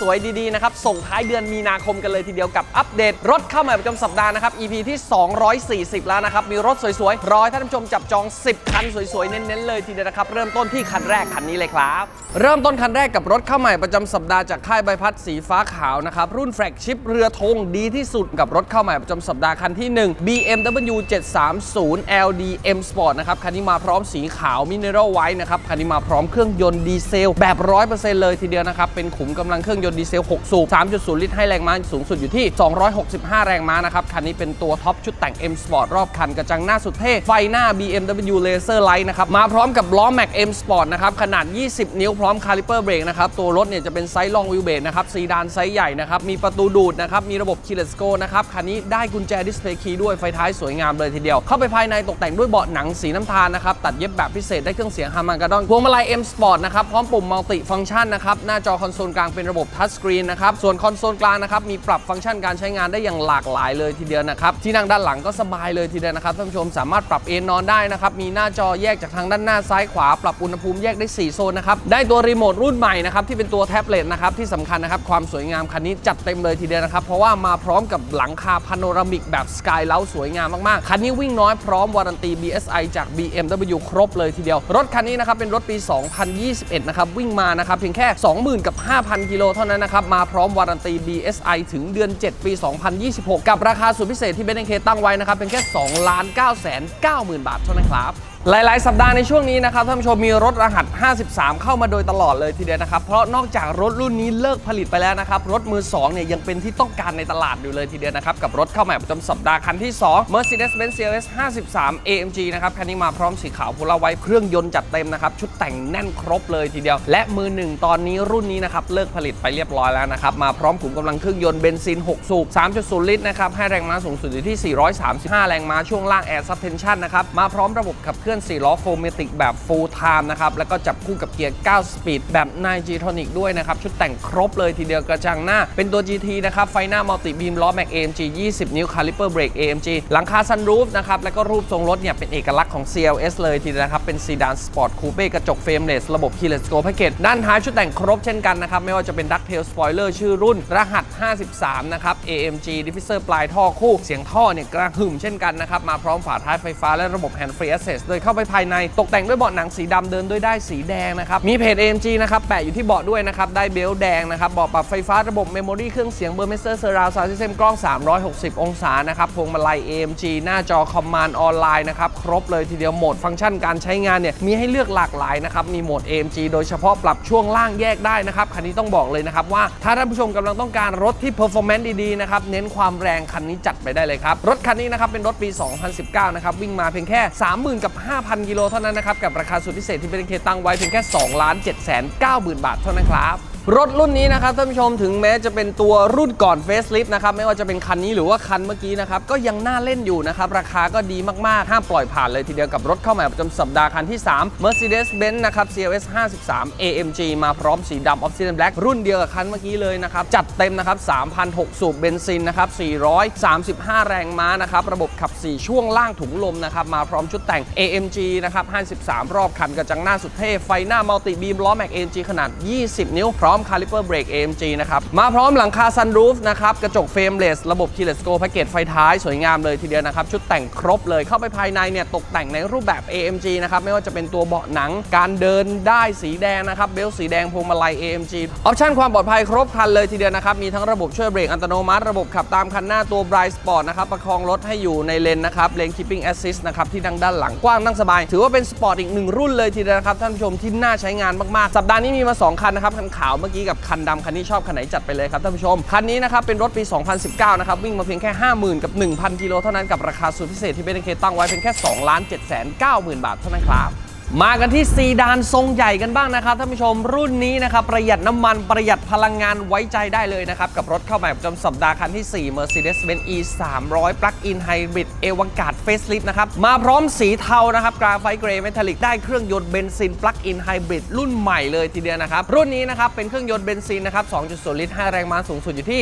สวยๆ ดีๆ นะครับ ส่งท้ายเดือนมีนาคมกันเลยทีเดียวกับอัปเดต รถเข้าใหม่ประจำสัปดาห์นะครับ EP ที่ 240 แล้วนะครับ มีรถสวยๆ รอให้ท่านผู้ชมจับจอง 10 คันสวยๆ เน้นๆ เลยทีเดียวนะครับ เริ่มต้นที่คันแรกคันนี้เลยครับ เริ่มต้นคันแรกกับรถเข้าใหม่ประจำสัปดาห์จากค่ายใบพัดสีฟ้าขาวนะครับ รุ่นแฟลกชิพเรือธงดีที่สุดกับรถเข้าใหม่ประจำสัปดาห์คันที่ 1 BMW 730 LD M Sport นะครับ คันนี้มาพร้อมสีขาวมิเนอรัลไวท์นะครับ คันนี้มาพร้อมเครื่องยนต์ดีเซล แบบ 100%เลยทีเดียวนะครับ เป็นขุมกำลังเครื่องยนต์ดีเซล 6 สูบ 3.0 ลิตรให้แรงม้าสูงสุดอยู่ที่ 265 แรงม้านะครับคันนี้เป็นตัวท็อปชุดแต่ง M Sport รอบคันกระจังหน้าสุดเท่ไฟหน้า BMW Laser Light นะครับมาพร้อมกับล้อ Mac M Sport นะครับขนาด 20 นิ้วพร้อมคาลิเปอร์เบรกนะครับ ตัวรถเนี่ยจะเป็นไซส์ลองวิวเบรนะครับ ซีดานไซส์ใหญ่นะครับ มีประตูดูดนะครับ มีระบบ Keyless Go นะครับ คันนี้ได้กุญแจดิสเพย์คีย์ด้วย ไฟท้ายสวยงามเลยทีเดียว เข้าไปภายในตกแต่งด้วยเบาะหนังสีน้ำตาลนะครับ ตัดเย็บแบบพิเศษได้เครื่องเสียงฮาร์มันกาดอน พวงมาลัย M Sport นะครับ พร้อมปุ่มมัลติฟังก์ชันนะครับ หน้าจอคอนโซลกลางเป็นระบบทัชสกรีนนะครับ ส่วนคอนโซลกลางนะครับ มีปรับฟังก์ชันการใช้งานได้อย่างหลากหลายเลยทีเดียวนะครับ ที่นั่งด้านหลังก็สบายเลยทีเดียวนะครับท่านผู้ชมสามารถปรับเอนนอนได้นะครับ มีหน้าจอแยกจากทางด้านหน้าซ้ายขวา ปรับอุณหภูมิแยกได้ 4 โซนนะครับ ได้ตัวัวรีโมทรุ่นใหม่นะครับที่เป็นตัวแท็บเล็ตนะครับที่สำคัญนะครับความสวยงามคันนี้จัดเต็มเลยทีเดียวนะครับ เพราะว่ามาพร้อมกับหลังคาพาโนรามิกแบบสกายเล้าสวยงามมาก ๆ คันนี้วิ่งน้อยพร้อมวารันตี BSI จาก BMW ครบเลยทีเดียว รถคันนี้นะครับเป็นรถปี 2021 นะครับวิ่งมานะครับเพียงแค่ 20,000 กับ 5,000 กิโลเท่านั้นนะครับมาพร้อมวารันตี BSI ถึงเดือน 7 ปี 2026 กับราคาสุดพิเศษที่เบนเคตั้งไว้นะครับเป็นแค่2ล้าน9 9 0 0 0 0 บาทเท่านั้นครับหลาย ๆ สัปดาห์ในช่วงนี้นะครับท่านผู้ชมมีรถรหัส53 เข้ามาโดยตลอดเลยทีเดียวนะครับ เพราะนอกจากรถรุ่นนี้เลิกผลิตไปแล้วนะครับ รถมือ2เนี่ยยังเป็นที่ต้องการในตลาดอยู่เลยทีเดียวนะครับ กับรถเข้าใหม่ประจำสัปดาห์คันที่ 2 Mercedes-Benz CLS 53 AMG นะครับ คันนี้มาพร้อมสีขาวโพลาไว้เครื่องยนต์จัดเต็มนะครับ ชุดแต่งแน่นครบเลยทีเดียว และมือหนึ่งตอนนี้รุ่นนี้นะครับเลิกผลิตไปเรียบร้อยแล้วนะครับมาพร้อมขุมกำลังเครื่องยนต์เบนซิน 6 สูบ 3.0 ลิตรนะครับให้แรงม้าสูงสุดอยู่ที่ 435 แรงม้าช่วงล่าง Air Suspension นะครับมาพร้อมระบบขับเคลื่อน4ล้อโฟมติกแบบ full time นะครับแล้วก็จับคู่กับเกียร์ 9 สปีด แบบ 9G Tonic ด้วยนะครับ ชุดแต่งครบเลยทีเดียวกระจังหน้า เป็นตัว GT นะครับ ไฟหน้ามัลติบีมล้อ Mac AMG 20 นิ้วคาลิเปอร์เบรก AMG หลังคาซันรูฟนะครับ แล้วก็รูปทรงรถเนี่ย เป็นเอกลักษณ์ของ CLS เลยทีเดียวนะครับ เป็นซีดานสปอร์ตคูเป้กระจกเฟรมเลสระบบ Keyless Go Package ด้านท้ายชุดแต่งครบเช่นกันนะครับไม่ว่าจะเป็น Ducktail Spoiler ชื่อรุ่นรหัส 53 นะครับ AMG Diffuser ปลายท่อคู่เสียงท่อเนี่ยกระหึ่มเช่นกันนะครับมาพร้อมฝาท้ายไฟฟ้าและระบบ Hand Free Access โดยเข้าไปภายในตกแต่งด้วยเบาะหนังสีดำเดินด้วยได้ายสีแดงนะครับ มีเพจ AMG นะครับแปะอยู่ที่เบาะด้วยนะครับ ได้เบลต์แดงนะครับเบาะปรับไฟฟ้าระบบเมมโมรี่เครื่องเสียงเบอร์เมสเตอร์เซอร์ราวซาวด์ซิสเต็มกล้อง 360 องศานะครับพวงมาลัย AMG หน้าจอคอมมานด์ออนไลน์นะครับ ครบเลยทีเดียวโหมดฟังก์ชันการใช้งานเนี่ยมีให้เลือกหลากหลายนะครับมีโหมด AMG โดยเฉพาะปรับช่วงล่างแยกได้นะครับคันนี้ต้องบอกเลยนะครับว่าถ้าท่านผู้ชมกำลังต้องการรถที่ performance ดีๆนะครับเน้นความแรงคันนี้จัดไปได้เลยครับรถคันนี้นะครับเป็นรถปี 2019 นะครับวิ่งมาเพียงแค่ 30,000กับ5,000กิโลเท่านั้นนะครับกับราคาสุดพิเศษที่เป็นเคตังไว้เพียงแค่2ล้าน7 9 0 0 0 0 บาทเท่านั้นครับ รถรุ่นนี้นะครับท่านผู้ชมถึงแม้จะเป็นตัวรุ่นก่อนเฟสลิฟนะครับไม่ว่าจะเป็นคันนี้หรือว่าคันเมื่อกี้นะครับก็ยังน่าเล่นอยู่นะครับราคาก็ดีมาก ๆ ห้ามปล่อยผ่านเลยทีเดียวกับรถเข้าใหม่ประจำสัปดาห์คันที่ 3 Mercedes-Benz นะครับ CLS 53 AMG มาพร้อมสีดำ Obsidian Black รุ่นเดียวกับคันเมื่อกี้เลยนะครับจัดเต็มนะครับ3,006สูบเบนซินนะครับ435 แรงม้านะครับระบบขับ 4 ช่วงล่างถุงลมนะครับมาพร้อมชุดแต่ง AMG นะครับ53 รอบคันกระจังหน้าสุดเท่ไฟหน้ามัลติบีมล้อ Mac AMG ขนาด 20 นิ้วพร้อมคาลิเปอร์เบรก AMG นะครับ มาพร้อมหลังคาซันรูฟนะครับ กระจกเฟรมเลสระบบ Keyless Go แพ็กเกจไฟท้ายสวยงามเลยทีเดียวนะครับ ชุดแต่งครบเลยเข้าไปภายในเนี่ย ตกแต่งในรูปแบบ AMG นะครับ ไม่ว่าจะเป็นตัวเบาะหนังการเดินได้สีแดงนะครับ เบลสีแดงพวงมาลัย AMG ออปชั่นความปลอดภัยครบครันเลยทีเดียวนะครับมีทั้งระบบช่วยเบรกอัตโนมัติ ระบบขับตามคันหน้าตัว Bright Sport นะครับประคองรถให้อยู่ในเลนนะครับเลน Keeping Assist นะครับที่ดังด้านหลังกว้างนั่งสบาย ถือว่าเป็นสปอร์ตอีกหนึ่งรุ่นเลยทีเดียวนะครับท่านผู้ชมที่น่าใช้งานมากๆสัปดาห์นี้มีมา 2 คันนะครับคันขาวมื่อกี้กับคันดำคันนี้ชอบคันไหนจัดไปเลยครับท่านผู้ชม คันนี้นะครับเป็นรถปี 2019 นะครับ วิ่งมาเพียงแค่ 50,000 กับ 1,000 กิโลเท่านั้นกับราคาสุดพิเศษที่เบนเคตั้งไว้เพียงแค่ 2,790,000 บาทเท่านั้นครับ มากันที่ซีดานทรงใหญ่กันบ้างนะครับท่านผู้ชมรุ่นนี้นะครับประหยัดน้ำมันประหยัดพลังงานไว้ใจได้เลยนะครับ กับรถเข้าใหม่ประจำสัปดาห์คันที่ 4 Mercedes-Benz E 300 Plug-in Hybrid เอวังกาด Facelift นะครับ มาพร้อมสีเทานะครับกราไฟต์เกรย์เมทัลลิกได้เครื่องยนต์เบนซิน Plug-in Hybrid รุ่นใหม่เลยทีเดียวนะครับ รุ่นนี้นะครับเป็นเครื่องยนต์เบนซินนะครับ 2.0 ลิตร 5 แรงม้าสูงสุดอยู่ที่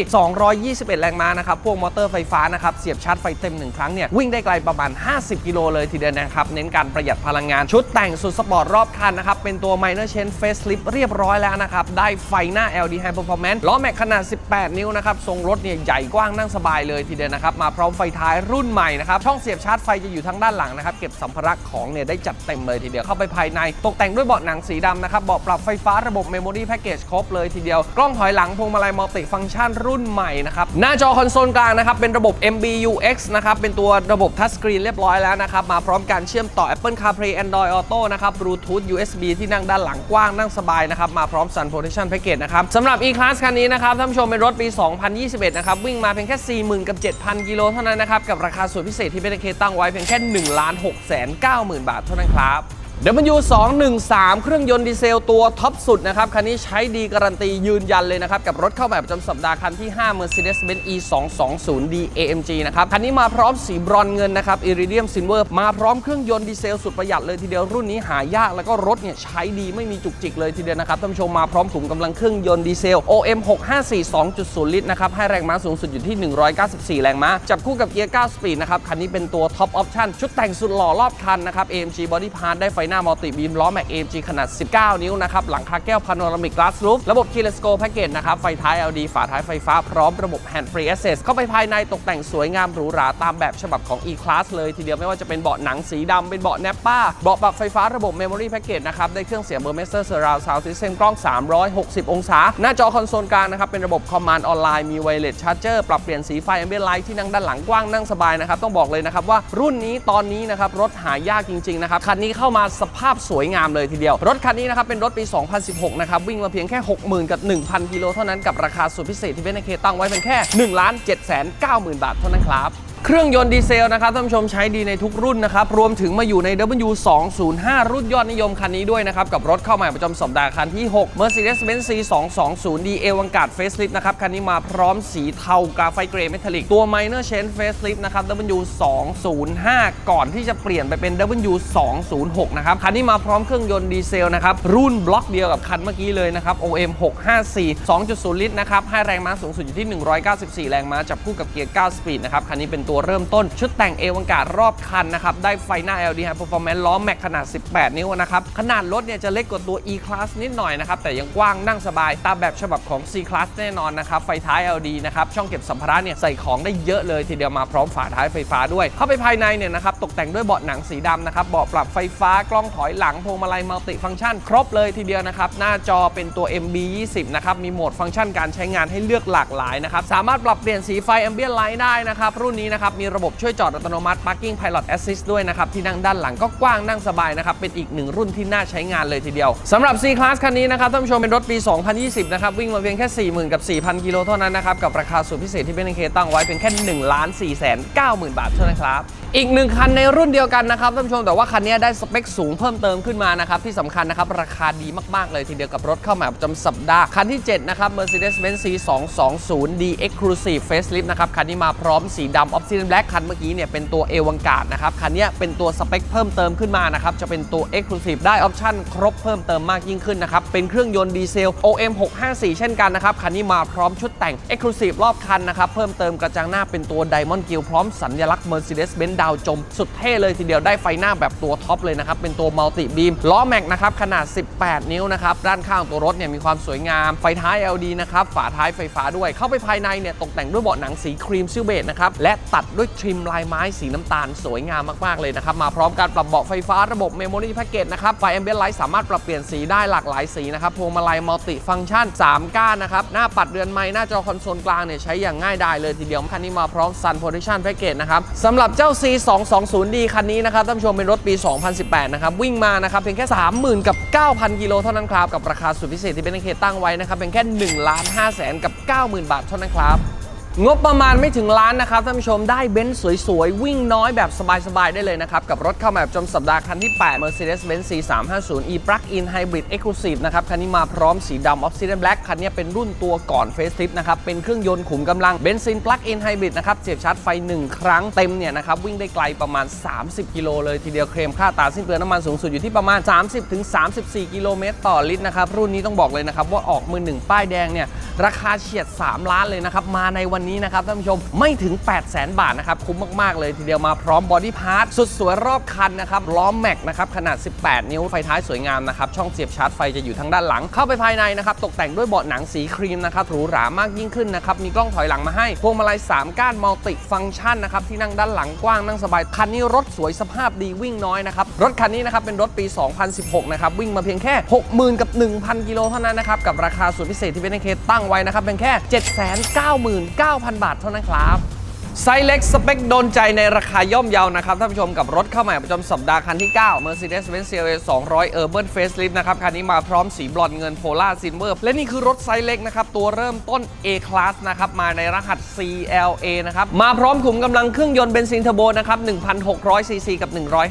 221 แรงม้านะครับพวกมอเตอร์ไฟฟ้านะครับเสียบชาร์จไฟเต็มหนึ่งครั้งเนี่ยวิ่งได้ไกลประมาณ 50 กิโลเลยทีเดียวนะครับเน้นการประหยัดพลังงานชุดแต่งงสุดสปอร์ตรอบคันนะครับ เป็นตัว Minor Change Facelift เรียบร้อยแล้วนะครับ ได้ไฟหน้า LD High Performance ล้อแม็กขนาด 18 นิ้วนะครับ ทรงรถเนี่ยใหญ่กว้างนั่งสบายเลยทีเดียวนะครับ มาพร้อมไฟท้ายรุ่นใหม่นะครับ ช่องเสียบชาร์จไฟจะอยู่ทางด้านหลังนะครับ เก็บสัมภาระของเนี่ยได้จัดเต็มเลยทีเดียว เข้าไปภายใน ตกแต่งด้วยเบาะหนังสีดำนะครับ เบาะปรับไฟฟ้าระบบ Memory Package ครบเลยทีเดียว กล้องถอยหลังพวงมาลัยมัลติฟังก์ชันรุ่นใหม่นะครับ หน้าจอคอนโซลกลางนะครับ เป็นระบบ MBUX นะครับ เป็นตัวระบบทัชสกรีนเรียบร้อยแล้วนะครับ มาพร้อมการเชื่อมต่อ Apple CarPlay Android Auto นะครับบลูทูธ USB ที่นั่งด้านหลังกว้างนั่งสบายนะครับ มาพร้อม Sun Protection Package นะครับสำหรับ E-Class คันนี้นะครับท่านผู้ชมเป็นรถปี 2021 นะครับ วิ่งมาเพียงแค่ 40,000 กับ 7,000 กิโลเท่านั้นนะครับ กับราคาส่วนพิเศษที่เป็นเคตั้งไว้เพียงแค่1ล้าน6แสน90,000 บาทเท่านั้นครับ W213 เครื่องยนต์ดีเซลตัวท็อปสุดนะครับ คันนี้ใช้ดีการันตียืนยันเลยนะครับ กับรถเข้าแบบประจำสัปดาห์คันที่ 5 Mercedes-Benz E220D AMG นะครับ คันนี้มาพร้อมสีบรอนเงินนะครับ Iridium Silver มาพร้อมเครื่องยนต์ดีเซลสุดประหยัดเลยทีเดียวรุ่นนี้หายากแล้วก็รถเนี่ยใช้ดีไม่มีจุกจิกเลยทีเดียวนะครับท่านผู้ชมมาพร้อมขุมกำลังเครื่องยนต์ดีเซล OM 654 2.0 ลิตรนะครับให้แรงม้าสูงสุดอยู่ที่ 194 แรงม้าจับคู่กับเกียร์9สปีดนะครับคันนี้เป็นตัวท็อปออปชั่นชุดแต่งสุดหล่อรอบคันนะครับ AMG Body Part ได้ไฟหน้ามัลติบีมล้อแม็ก AMG ขนาด 19 นิ้วนะครับ หลังคาแก้วพาโนรามิกก a าส o ูฟระบบ Keyless Go Package นะครับ ไฟท้าย LED ฝาท้ายไฟฟ้าพร้อมระบบ Hand Free Access เข้าไปภายในตกแต่งสวยงามหรูหราตามแบบฉบับของ E-Class เลยทีเดียวไม่ว่าจะเป็นเบาะหนังสีดำเป็นเบาะแนปป้าเบาะปรับไฟฟ้าระบบ Memory Package นะครับได้เครื่องเสียง Burmester Surround Sound System กล้อง 360 องศา หน้าจอคอนโซลกลางนะครับเป็นระบบ Command ออนไลน์มี Wireless Charger ปรับเปลี่ยนสีไฟ Ambient Light ที่นั่งด้านหลังกว้างนั่งสบายนะครับต้องบอกเลยนะครับว่ารุ่นนี้ตอนนี้นะครับรถหายากจริงๆนะครับคันนี้เข้ามาสภาพสวยงามเลยทีเดียว รถคันนี้นะครับเป็นรถปี 2016 นะครับ วิ่งมาเพียงแค่ 60,000 กับ 1,000 กิโลเท่านั้นกับราคาสุดพิเศษที่เบนเคตั้งไว้เป็นแค่ 1 7 9 0 0 0 0 บาทเท่านั้นครับ เครื่องยนต์ดีเซลนะครับท่านผู้ชมใช้ดีในทุกรุ่นนะครับ รวมถึงมาอยู่ใน W205 รุ่นยอดนิยมคันนี้ด้วยนะครับ กับรถเข้าใหม่ประจำสัปดาห์คันที่ 6 Mercedes-Benz C220D เอวังการ์ด Facelift นะครับ คันนี้มาพร้อมสีเทากราไฟเกรย์เมทัลลิก ตัว Minor Change Facelift นะครับ W205 ก่อนที่จะเปลี่ยนไปเป็น W206 นะครับ คันนี้มาพร้อมเครื่องยนต์ดีเซลนะครับรุ่นบล็อกเดียวกับคันเมื่อกี้เลยนะครับ OM 654 2.0 ลิตรนะครับให้แรงม้าสูงสุดอยู่ที่ 194 แรงม้าจับคู่กับเกียร์ 9 สปีดนะครับคันนี้เป็นตัวเริ่มต้น ชุดแต่งเอวังการ์ดรอบคันนะครับ ได้ไฟหน้า LD High Performance ล้อแม็กขนาด 18 นิ้วนะครับ ขนาดรถเนี่ยจะเล็กกว่าตัว E Class นิดหน่อยนะครับ แต่ยังกว้างนั่งสบาย ตามแบบฉบับของ C Class แน่นอนนะครับ ไฟท้าย LD นะครับ ช่องเก็บสัมภาระเนี่ยใส่ของได้เยอะเลยทีเดียวมาพร้อมฝาท้ายไฟฟ้าด้วย เข้าไปภายในเนี่ยนะครับตกแต่งด้วยเบาะหนังสีดำนะครับเบาะปรับไฟฟ้ากล้องถอยหลังพวงมาลัยมัลติฟังก์ชัน ครบเลยทีเดียวนะครับหน้าจอเป็นตัว MB 20นะครับมีโหมดฟังก์ชันการใช้งานให้เลือกหลากหลายนะครับสามารถปรับเปลี่ยนสีไฟ Ambient Light ได้นะครับรุ่นนี้นะครับ มีระบบช่วยจอดอัตโนมัติ Parking Pilot Assist ด้วยนะครับ ที่นั่งด้านหลังก็กว้างนั่งสบายนะครับ เป็นอีกหนึ่งรุ่นที่น่าใช้งานเลยทีเดียวสำหรับ C Class คันนี้นะครับท่านผู้ชมเป็นรถปี 2020 นะครับ วิ่งมาเพียงแค่ 40,000 กับ 4,000 กิโลเท่านั้นนะครับ กับราคาสุดพิเศษที่เป็นเคตั้งไว้เพียงแค่1ล้าน4แสน90,000 บาทเท่านั้นครับ อีกหนึ่งคันในรุ่นเดียวกันนะครับท่านผู้ชมแต่ว่าคันนี้ได้สเปคสูงเพิ่มเติมขึ้นมานะครับที่สำคัญนะครับราคาดีมาก ๆ เลยทีเดียวกับรถเข้ามาประจำสัปดาห์ คันที่ 7 นะครับ Mercedes-Benz C220D Exclusive Facelift นะครับ คันนี้มาพร้อมสีดำ Obsidian Black คันเมื่อกี้เนี่ยเป็นตัวเอวังการ์ดนะครับ คันนี้เป็นตัวสเปคเพิ่มเติมขึ้นมานะครับ จะเป็นตัว Exclusive ได้ออปชั่นครบเพิ่มเติมมากยิ่งขึ้นนะครับ เป็นเครื่องยนต์ดีเซล OM 654เช่นกันนะครับ คันนี้มาพร้อมชุดแต่ง Exclusive รอบคันนะครับเพิ่มเติมกระจังหน้าเป็นตัว Diamond Grill พร้อมสัญลักษณ์ Mercedes-Benz ดาวจมสุดเท่เลยทีเดียวได้ไฟหน้าแบบตัวท็อปเลยนะครับ เป็นตัว Multi Beam ล้อแม็กนะครับขนาด 18 นิ้วนะครับ ด้านข้างตัวรถเนี่ยมีความสวยงาม ไฟท้าย LED นะครับ ฝาท้ายไฟฟ้าด้วย เข้าไปภายในเนี่ยตกแต่งด้วยเบาะหนังสีครีมซิลเบจนะครับ และตัดด้วยทริมลายไม้สีน้ำตาลสวยงามมากๆเลยนะครับ มาพร้อมการปรับเบาะไฟฟ้าระบบ Memory Package นะครับ ไฟ Ambient Light สามารถปรับเปลี่ยนสีได้หลากหลายสีนะครับพวงมาลัยมัลติฟังก์ชัน 3 ก้านนะครับ หน้าปัดเรือนไม้หน้าจอคอนโซลกลางเนี่ยใช้อย่างง่ายดายเลยทีเดียวคันนี้มาพร้อม Sun Protection Package นะครับสำหรับเจ้า C220D คันนี้นะครับท่านผู้ชมเป็นรถปี 2018 นะครับ วิ่งมานะครับเพียงแค่ 30,000 กับ 9,000 กิโลเท่านั้นครับ กับราคาสุดพิเศษที่เป็นเคตั้งไว้นะครับเป็นแค่1ล้าน5แสนกับ 90,000 บาทเท่านั้นครับ งบประมาณไม่ถึงล้านนะครับท่านผู้ชมได้เบนซ์สวยๆ วิ่งน้อยแบบสบายๆ ได้เลยนะครับ กับรถเข้ามาแบบจำสัปดาห์คันที่ 8 Mercedes-Benz C350e Plug-in Hybrid Exclusive นะครับคันนี้มาพร้อมสีดำ Obsidian Black คันนี้เป็นรุ่นตัวก่อน Facelift นะครับ เป็นเครื่องยนต์ขุมกำลังเบนซิน Plug-in Hybrid นะครับเสียบชาร์จไฟ 1 ครั้งเต็มเนี่ยนะครับ วิ่งได้ไกลประมาณ 30 กิโลเลยทีเดียวเคลมค่าตาสิ้นเปลืองน้ำมันสูงสุดอยู่ที่ประมาณ 30-34 กิโลเมตรต่อลิตรนะครับรุ่นนี้ต้องบอกเลยนะครับว่าออกมือหนึ่งป้ายแดงเนี่ยราคาเฉียด 3 ล้านเลยนะครับมาในวันวันนี้นะครับท่านผู้ชมไม่ถึง 8 0 0 0 0 0 บาทนะครับ คุ้มมาก ๆ เลยทีเดียวมาพร้อมบอดี้พาร์ทสุดสวยรอบคันนะครับล้อมแม็กนะครับขนาด 18 นิ้วไฟท้ายสวยงามนะครับช่องเสียบชาร์จไฟจะอยู่ทางด้านหลัง เข้าไปภายในนะครับตกแต่งด้วยเบาะหนังสีครีมนะครับหรูหรามากยิ่งขึ้นนะครับมีกล้องถอยหลังมาให้พวงมาลัย3ก้านมัลติฟังก์ชันนะครับที่นั่งด้านหลังกว้างนั่งสบายคันนี้รถสวยสภาพดีวิ่งน้อยนะครับรถคันนี้นะครับเป็นรถปี 2016 นะครับวิ่งมาเพียงแค่ 60,000 กับ 1,000 กิโลเท่านั้นนะครับกับราคาสุดพิเศษที่เป็นเคตั้งไว้นะครับเพียงแค่9,000 บาทเท่านั้นครับ ไซส์เล็กสเปคโดนใจในราคาย่อมเยานะครับท่านผู้ชมกับรถเข้าใหม่ประจำสัปดาห์คันที่ 9 Mercedes-Benz CLA 200 Urban Facelift นะครับ คันนี้มาพร้อมสีบลอนด์เงิน Polar Silver และนี่คือรถไซส์เล็กนะครับ ตัวเริ่มต้น A Class นะครับ มาในรหัส CLA นะครับ มาพร้อมขุมกำลังเครื่องยนต์เบนซินเทอร์โบนะครับ 1,600 ซีซีกับ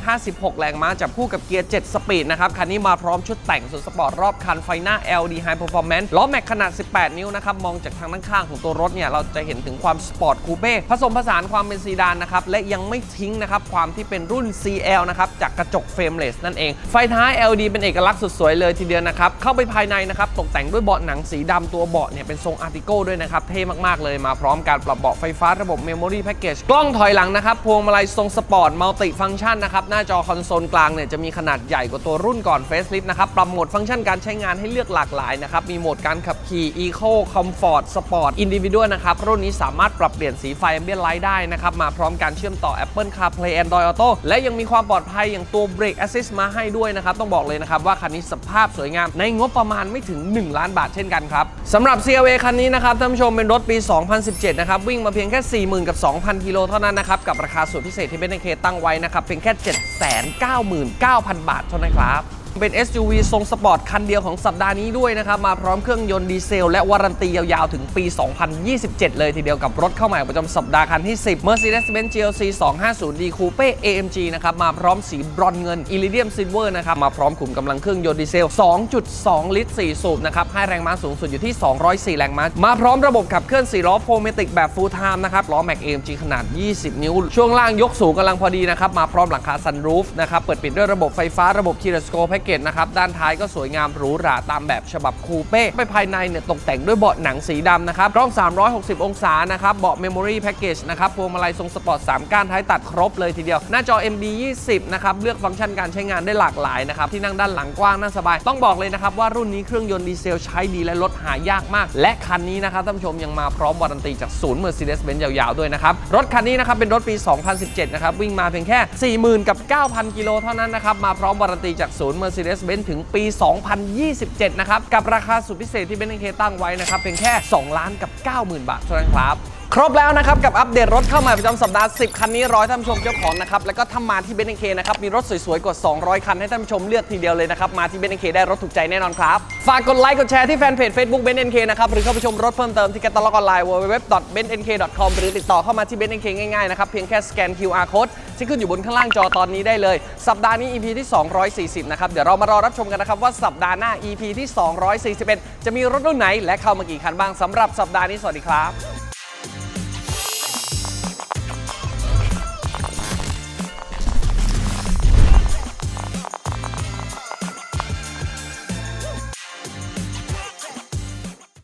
156 แรงม้าจับคู่กับเกียร์ 7 สปีดนะครับคันนี้มาพร้อมชุดแต่งสุดสปอร์ตรอบคันไฟหน้า LD High Performance ล้อแม็กขนาด 18 นิ้วนะครับมองจากทางด้านข้างของตัวรถเนี่ยเราจะเห็นถึงความสปอร์ตคูเป้ผสมผสานความเป็นซีดานนะครับและยังไม่ทิ้งนะครับความที่เป็นรุ่น CL นะครับจากกระจกเฟรมเลสนั่นเอง ไฟท้าย LED เป็นเอกลักษณ์สุดสวยเลยทีเดียวนะครับ เข้าไปภายในนะครับตกแต่งด้วยเบาะหนังสีดำตัวเบาะเนี่ยเป็นทรงอาร์ติโก้ด้วยนะครับ เท่มากๆเลยมาพร้อมการปรับเบาะไฟฟ้าระบบ Memory Package กจกล้องถอยหลังนะครับ พวงมาลัยทรงสปอร์ตมัลติฟังก์ชันนะครับ หน้าจอคอนโซลกลางเนี่ยจะมีขนาดใหญ่กว่าตัวรุ่นก่อน Facelift นะครับ ปรับโหมดฟังก์ชันการใช้งานให้เลือกหลากหลายนะครับ มีโหมดการขับขี่ Eco Comfort Sport Individual นะครับรุ่นนี้สามารถปรับเปลี่ยนสีไฟ Ambient Light ได้นะครับ มาพร้อมการเชื่อมต่อ Apple CarPlay Android Auto และยังมีความปลอดภัยอย่างตัว Brake Assist มาให้ด้วยนะครับ ต้องบอกเลยนะครับว่าคันนี้สภาพสวยงาม ในงบประมาณไม่ถึง 1 ล้านบาทเช่นกันครับสำหรับ CLA คันนี้นะครับท่านผู้ชมเป็นรถปี 2017 นะครับ วิ่งมาเพียงแค่ 40,000 กับ 2,000 กิโลเท่านั้นนะครับ กับราคาสุดพิเศษที่เป็นเคตั้งไว้นะครับเพียงแค่ 799,000 บาทเท่านั้นครับ เป็น SUV ทรงสปอร์ตคันเดียวของสัปดาห์นี้ด้วยนะครับ มาพร้อมเครื่องยนต์ดีเซล และวารันตียาวๆ ถึงปี 2027 เลยทีเดียวกับรถเข้าใหม่ประจำสัปดาห์คันที่ 10 Mercedes-Benz GLC 250D Coupe AMG นะครับ มาพร้อมสีบรอนเงิน Iridium Silver นะครับ มาพร้อมขุมกำลังเครื่องยนต์ดีเซล 2.2 ลิตร 4 สูบนะครับ ให้แรงม้าสูงสุดอยู่ที่ 204 แรงม้า มาพร้อมระบบขับเคลื่อน4ล้อโฟเมติกแบบ Full Time นะครับ ล้อ Mac AMG ขนาด 20 นิ้ว ช่วงล่างยกสูงกำลังพอดีนะครับ มาพร้อมหลังคา Sunroof นะครับ เปิดปิดด้วยระบบไฟฟ้าระบบ Keyless Go Package นะครับ ด้านท้ายก็สวยงามหรูหราตามแบบฉบับคูเป้ไปภายในเนี่ยตกแต่งด้วยเบาะหนังสีดำนะครับกล้อง 360 องศานะครับเบาะ Memory Package นะครับพวงมาลัยทรงสปอร์ต 3 ก้านท้ายตัดครบเลยทีเดียว หน้าจอ MD 20นะครับเลือกฟังก์ชันการใช้งานได้หลากหลายนะครับที่นั่งด้านหลังกว้างนั่งสบาย ต้องบอกเลยนะครับว่ารุ่นนี้เครื่องยนต์ดีเซลใช้ดีและรถหายากมาก และคันนี้นะครับท่านผู้ชมยังมาพร้อมวารันตีจากศูนย์ Mercedes-Benz ยาวๆด้วยนะครับรถคันนี้นะครับเป็นรถปี 2017 นะครับวิ่งมาเพียงแค่ 40,000 กับ 9,000 กิโลเท่านั้นนะครับมาพร้อมวารันตีจากศูนย์ Mercedes-Benz ถึงปี 2027 นะครับ กับราคาสุดพิเศษที่เบนซ์เคตั้งไว้นะครับเพียงแค่ 2 ล้านกับ 90,000 บาทเท่านั้นครับครบแล้วนะครับ กับอัปเดตรถเข้าใหม่ประจำสัปดาห์ 10 คันนี้ร้อยท่านผู้ชมเจ้าของนะครับ แล้วก็ถ้ามาที่เบนเคนะครับ มีรถสวยๆ กว่า 200 คันให้ท่านผู้ชมเลือกทีเดียวเลยนะครับ มาที่เบนเคได้รถถูกใจแน่นอนครับ ฝากกดไลค์กดแชร์ที่แฟนเพจ Facebook เบนเคนะครับ หรือเข้าไปชมรถเพิ่มเติมที่แคตตาล็อกออนไลน์ www.benzk.com หรือติดต่อเข้ามาที่เบนเคง่ายๆนะครับเพียงแค่สแกน QR code ที่ขึ้นอยู่บนข้างล่างจอตอนนี้ได้เลย สัปดาห์นี้ EP ที่ 240 นะครับ เดี๋ยวเรามารอรับชมกันนะครับ ว่าสัปดาห์หน้า EP ที่ 241 จะมีรถรุ่นไหนและเข้ามากี่คันบ้างสำหรับสัปดาห์นี้สวัสดีครับ